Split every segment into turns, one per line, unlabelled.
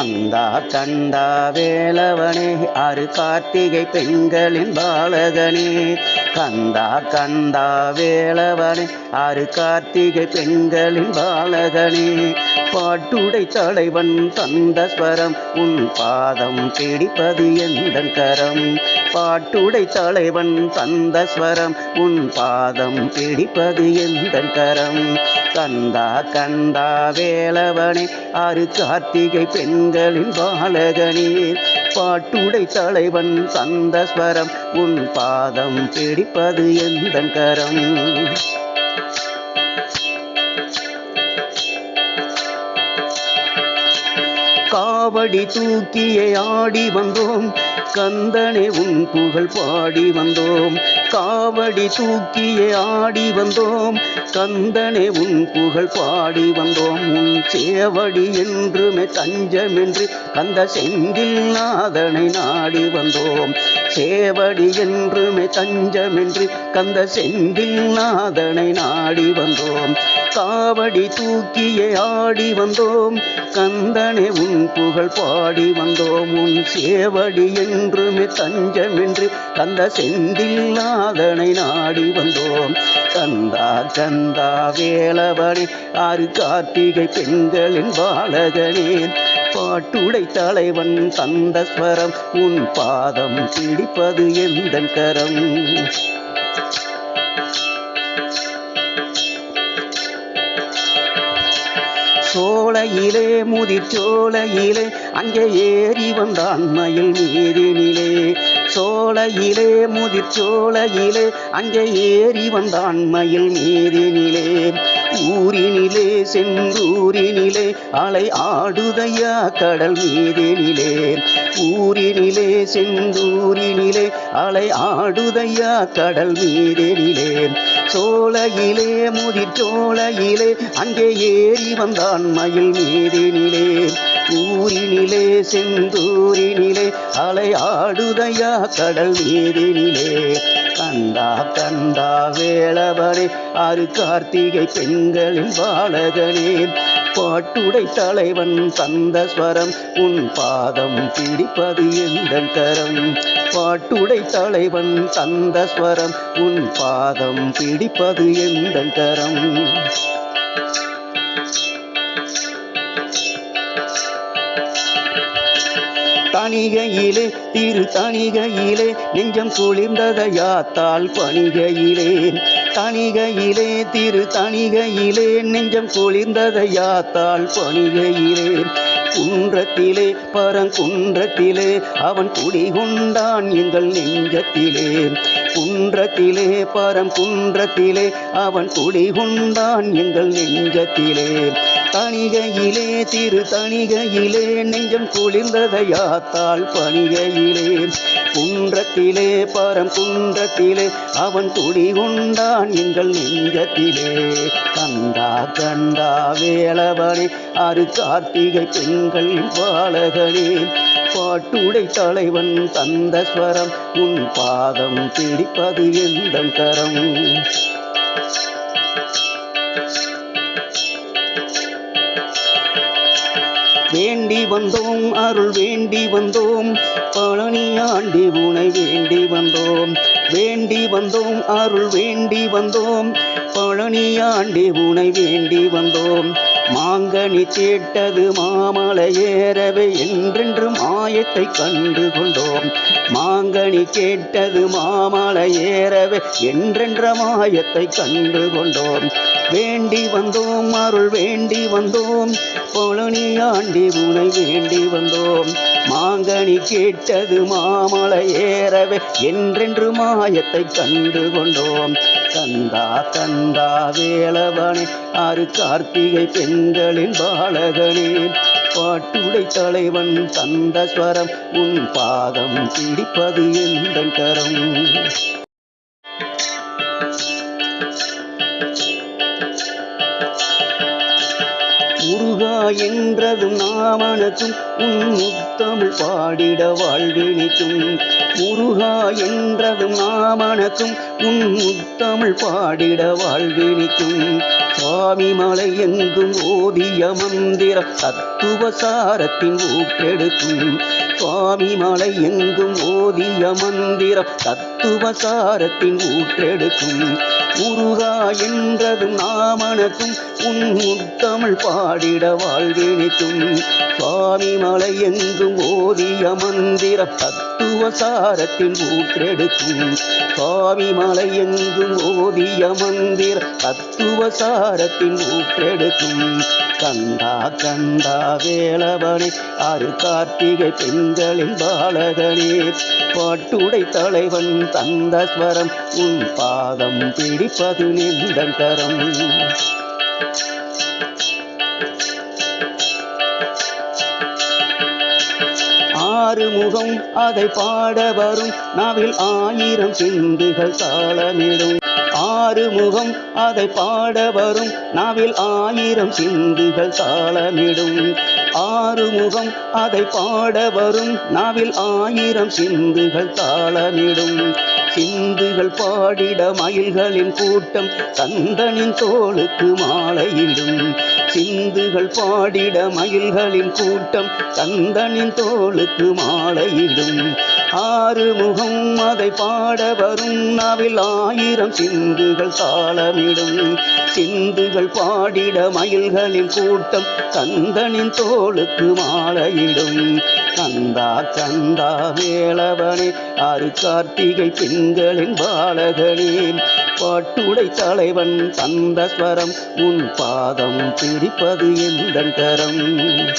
கந்தா கந்தா வேலவனே ஆறு கார்த்திகை பெண்களின் பாலகனே. கந்தா கந்தா வேளவனே ஆறு கார்த்திகை பெண்களின் பாலகனே. பாட்டுடை தலைவன் தந்த ஸ்வரம் உன் பாதம் பிடிப்பது எந்த கரம்? பாட்டுடை தலைவன் தந்த ஸ்வரம் உன் பாதம் பிடிப்பது எந்த கரம்? கந்தா கந்தா வேளவனே ஆறு கார்த்திகை பெண்களின் பாலகனே. பாட்டுடை தலைவன் தந்த ஸ்வரம் உன் பாதம் பிடிப்பது எந்த கரம்? காவடி தூக்கியே ஆடி வந்தோம் கந்தனே உன் புகழ் பாடி வந்தோம். காவடி தூக்கியே ஆடி வந்தோம் கந்தனே உன் புகழ் பாடி வந்தோம். உன் சேவடி என்றுமே தஞ்சமென்று கந்த செந்தில் நாதனை நாடி வந்தோம். சேவடி என்றுமே தஞ்சமென்று கந்த செந்தில் நாதனை நாடி வந்தோம். காவடி தூக்கியே ஆடி வந்தோம். கந்தனே உன் புகழ் பாடி வந்தோம். உன் சேவடி என்றுமே தஞ்சமென்று கந்த செந்தில் நாதனை நாடி வந்தோம். கந்தா கந்தா வேலவனே ஆறு கார்த்திகை பெண்களின் பாலகனே. பாட்டுடை தலைவன் தந்த ஸ்வரம் உன் பாதம் பிடிப்பது எந்த கரம்? சோலையிலே முதிர்ச்சோலையிலே அங்கே ஏறி வந்தான் மயில் நீரினிலே. சோலையிலே முதிர்ச்சோலையிலே அங்கே ஏறி வந்தான் மயில் நீரினிலே. ஊரினிலே செந்தூரினிலே அலை ஆடுதையா கடல் மீதினிலே. ஊரினிலே செந்தூரினிலே அலை ஆடுதையா கடல் மீதினிலே. சோலையிலே முதிர் சோலையிலே அங்கே ஏறி வந்தான் மயில் மீதினிலே. ஊரினிலே செந்தூரினிலே அலை ஆடுதையா கடல் மீதினிலே. கண்டா கண்டா வேளவனே ஆறு கார்த்திகை பெண்களின் பாலகனே பாட்டுடை தலைவன் தந்த ஸ்வரம் உன் பாதம் பிடிப்பது எந்த கரம்? பாட்டுடை தலைவன் தந்த ஸ்வரம் உன் பாதம் பிடிப்பது எந்த கரம்? தனிகையிலே திரு தனிகையிலே நெஞ்சம் குளிர்ந்ததையாத்தால் பணிகையிலே தனிகையிலே திரு தனிகையிலே நெஞ்சம் குளிர்ந்ததையாத்தால் பணிகையிலே குன்றத்திலே பரங்குன்றத்திலே அவன் குடிகொண்டான் எங்கள் நெஞ்சத்திலே. குன்றத்திலே பரங்குன்றத்திலே அவன் குடிகொண்டான் எங்கள் நெஞ்சத்திலே. தணிகையிலே திரு தணிகையிலே நெஞ்சம் குளிர்ந்ததையாத்தாள் பணிகையிலே. குன்றத்திலே பரம் குன்றத்திலே அவன் துணி உண்டான் எங்கள் நெஞ்சத்திலே. கண்டா கண்டா வேளவனே அரு கார்த்திகை பெண்கள் பாலகனே பாட்டுடை தலைவன் தந்த ஸ்வரம் உன் பாதம் பிடிப்பது எந்தன் கரம்? வந்தோம் அருள் வேண்டி வந்தோம் பழனி ஆண்டி உனை வேண்டி வந்தோம். வேண்டி வந்தோம் அருள் வேண்டி வந்தோம் பழனி ஆண்டி உனை வேண்டி வந்தோம். மாங்கனி கேட்டது மாமலை ஏறவே என்றென்று மாயத்தை கண்டு கொண்டோம் மாங்கனி கேட்டது மாமலை ஏறவே என்றென்ற மாயத்தை கண்டு கொண்டோம் வேண்டி வந்தோம் அருள் வேண்டி வந்தோம் பழனி ஆண்டி உனை வேண்டி வந்தோம். மாங்கனி கேட்டது மாமலை ஏறவே என்றென்று மாயத்தை கண்டு கொண்டோம். கந்தா கந்தா வேளவனே ஆறு கார்த்திகை பெண்களின் பாலகனே பாட்டுடை தலைவன் தந்த ஸ்வரம் உன் பாதம் பிடிப்பது எந்தன் கரம்? என்றதும் நாமனுக்கும் உன் முத்தமிழ் பாடிட வாழ்வினிக்கும். முருகா என்றதும் நாமனக்கும் உன் முத்தமிழ் பாடிட வாழ்வினிக்கும். சுவாமி மலை எங்கும் ஓதிய மந்திரம் தத்துவசாரத்தின் ஊற்றெடுக்கும். சுவாமி மலை எங்கும் ஓதிய மந்திரம் தத்துவசாரத்தின் ஊற்றெடுக்கும். உருகா என்றதும் நாமனக்கும் உன் முத்தமிழ் பாடிட வாழ்வினிக்கும் சுவாமி மலை எங்கும் ஓதிய மந்திரம் தத்துவசாரத்தின் ஊற்றெடுக்கும் சுவாமி மலை எங்கும் ஓதிய மந்திர தத்துவசாரத்தின் ஊற்றெடுக்கும். கண்டா கண்டா வேளவனே ஆறு கார்த்திகை பெண்களின் பாலகனே பாட்டுடை தலைவன் தந்த ஸ்வரம் உன் பாதம் பிடிப்பது நின்றன் கரம் ஆறுமுகம் அதை பாட வரும். நாவில் ஆயிரம் சிந்துகள் தாளமிடும். ஆறுமுகம் அதை பாட வரும். நாவில் ஆயிரம் சிந்துகள் தாளமிடும். ஆறுமுகம் அதை பாட வரும். நாவில் ஆயிரம் சிந்துகள் தாளமிடும். சிந்து சிந்துகள் பாடிட மயில்களின் கூட்டம் கந்தனின் தோளுக்கு மாலையிடும். சிந்துகள் பாடிட மயில்களின் கூட்டம் கந்தனின் தோளுக்கு மாலையிடும். ஆறு முகம் அதை பாட வரும் நவில் ஆயிரம் சிந்துகள் தாளமிடும். சிந்துகள் பாடிட மயில்களின் கூட்டம் கந்தனின் தோளுக்கு மாலையிடும். கந்தா கந்தா வேளவனே ஆறு கார்த்திகை பெண்களின் பாலகனே. பாட்டுடை தலைவன் தந்த ஸ்வரம் உன் பாதம் பிடிப்பது எந்தன் கரம்?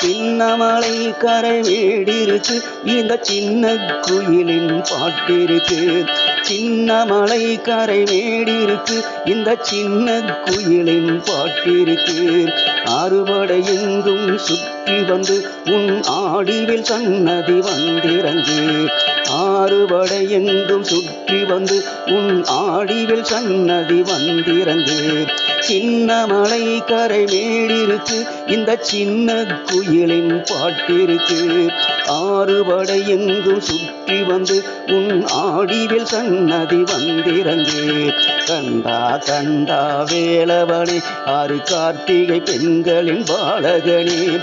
சின்னமலை கரை வீடிருக்கு இந்த சின்ன குயிலின் பாட்டிருக்கு. சின்ன மலை கரை மேடிருக்கு. இந்த சின்ன குயிலின் பாட்டிருக்கு. அறுவடை எங்கும் சுற்றி வந்து உன் ஆடிவில் சன்னதி வந்திறங்கு. ஆறுபடை எங்கும் சுற்றி வந்து உன் ஆடிவில் சன்னதி வந்திறங்கு. சின்ன மலை கரை மேடிருக்கு இந்த சின்ன குயிலின் பாட்டிருக்கு. ஆறுபடை எங்கும் சுற்றி வந்து உன் ஆடிவில் சன்னதி வந்திறங்கு. கண்டா கண்டா வேளவனே ஆறு கார்த்திகை பெண்களின் பாலகனே.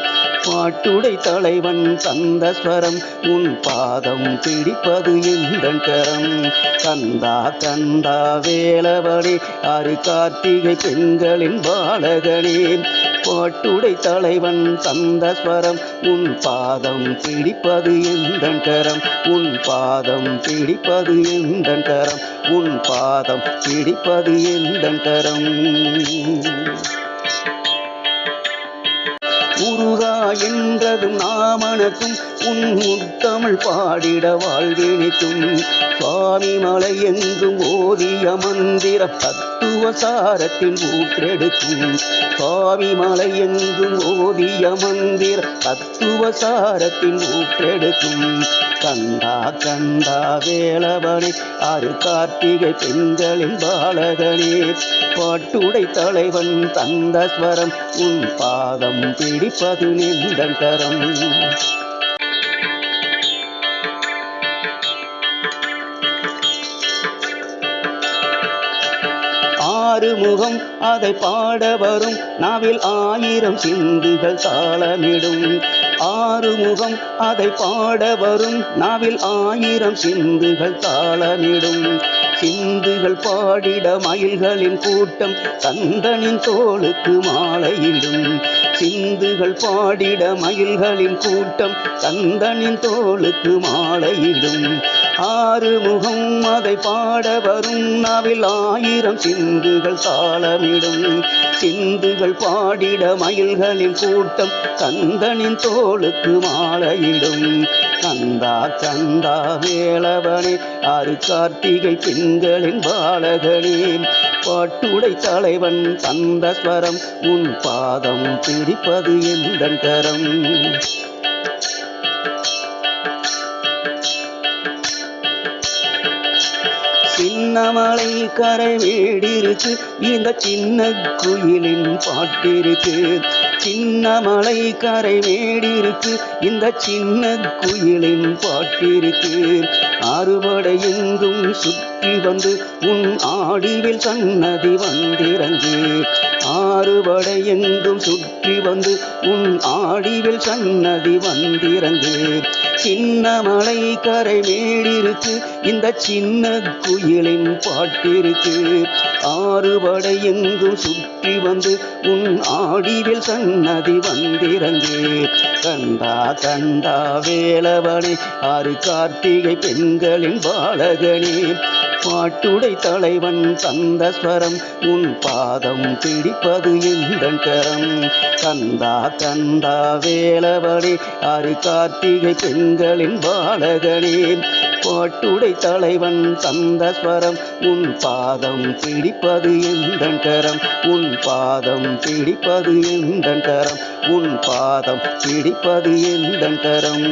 பாட்டுடை தலைவன் தந்த ஸ்வரம் உன் பாதம் பிடிப்பது எந்தன் கரம். கந்தா கந்தா வேளவனே அரு கார்த்திகை பெண்களின் பாலகனே பாட்டுடை தலைவன் தந்த ஸ்வரம் உன் பாதம் பிடிப்பது எந்தன் கரம். உன் பாதம் பிடிப்பது எந்தன் கரம். உன் பாதம் பிடிப்பது எந்தன் கரம். முருகா என்றதும் நாமனக்கும் உன் முத்தமிழ் பாடிட வாழ்வினைக்கும் சுவாமி மலை எங்கும் ஓதிய மந்திர தத்துவசாரத்தின் ஊற்றெடுக்கும் சுவாமி மலை எங்கும் ஓதிய மந்திர தத்துவசாரத்தின் ஊற்றெடுக்கும். கண்டா கண்டா வேளவனே ஆறு கார்த்திகை பெண்களின் பாலகனே பாட்டுடை தலைவன் தந்த ஸ்வரம் உன் பாதம் பிடிப்பது நின்றன் ஆறுமுகம் அதை பாட வரும். நாவில் ஆயிரம் சிந்துகள் தாளமிடும். ஆறுமுகம் அதை பாட வரும். நாவில் ஆயிரம் சிந்துகள் தாளமிடும். சிந்துகள் பாடிட மயில்களின் கூட்டம் கந்தனின் தோளுக்கு மாலையிடும். சிந்துகள் பாடிட மயில்களின் கூட்டம் கந்தனின் தோளுக்கு மாலையிடும். ஆறு முகம் அதை பாட வரும். நாவில் ஆயிரம் சிந்துகள் தாளமிடும். சிந்துகள் பாடிட மயில்களின் கூட்டம் கந்தனின் தோளுக்கு மாலையிடும். கந்தா கந்தா வேளவனே ஆறு கார்த்திகை பெண்களின் பாலகனே பாட்டுடை தலைவன் தந்த ஸ்வரம் உன் பாதம் பிடிப்பது எந்தன் கரம்? வண்ணமலை கரை வீடிருக்கு இந்த சின்ன குயிலின் பாட்டிருக்கு சின்னமலை கரை மேடிருக்கு இந்த சின்ன குயிலின் பாட்டிருக்கு அறுபடை எங்கும் சுற்றி வந்து உன் ஆடிவில் சன்னதி வந்திறங்கு. ஆறுபடை எங்கும் சுற்றி வந்து உன் ஆடிவில் சன்னதி வந்திறங்கு. சின்ன மலை கரை மேடிருக்கு. இந்த சின்ன குயிலின் பாட்டிருக்கு. ஆறுபடை எங்கும் சுற்றி வந்து உன் ஆடிவில் சன்னதி வந்திறங்கு. கண்டா கண்டா வேலவனே ஆறு கார்த்திகை பெண்களின் பாலகனே. பாட்டுடை தலைவன் தந்த ஸ்வரம் உன் பாதம் பிடிப்பது எந்தன் கரம். கந்தா கந்தா வேலவனே அரு கார்த்திகை பெண்களின் பாலகனே. பாட்டுடை தலைவன் தந்த ஸ்வரம் உன் பாதம் பிடிப்பது எந்தன் கரம். உன் பாதம் பிடிப்பது எந்தன் கரம். உன் பாதம் பிடிப்பது எந்தன் கரம்.